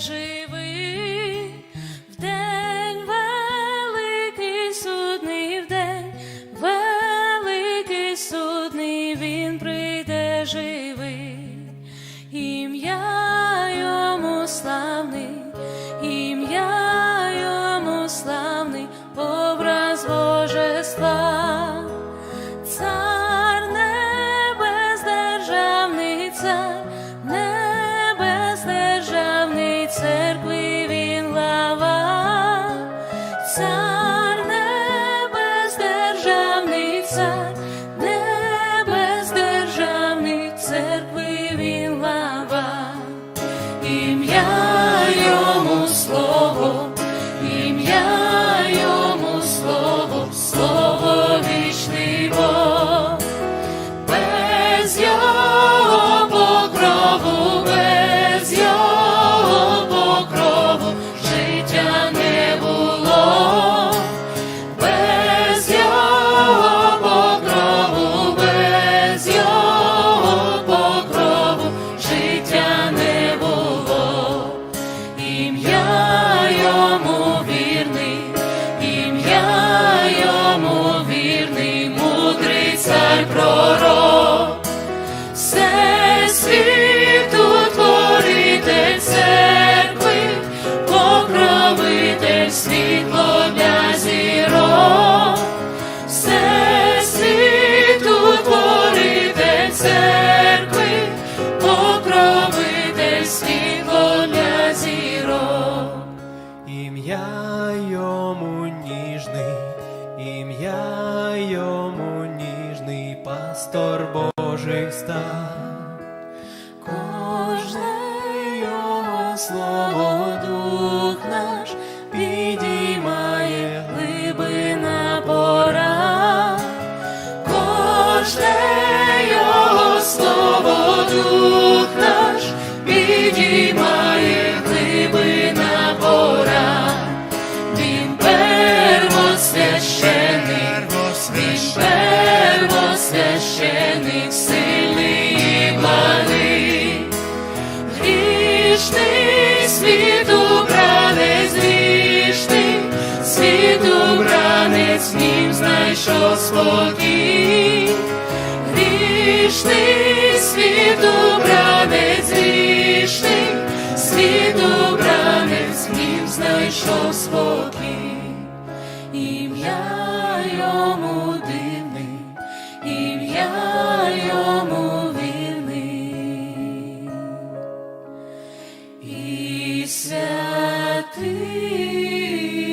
прийде живий, в день великий судний, вдень великий судний, він прийде живий, ім'я йому славний, цар пророк. Все світу творитель церкви, покровитель світло для зірок. Все світу творитель церкви, покровитель світло для зірок. Пастор Божий став. Кожне його слово дух наш підіймає глибина пора. Кожне його слово дух світу бранець, грішний світу бранець, в нім знайшов спокій. Грішний світу бранець, грішний світу бранець, в нім знайшов спокій. Ім'я йому ти.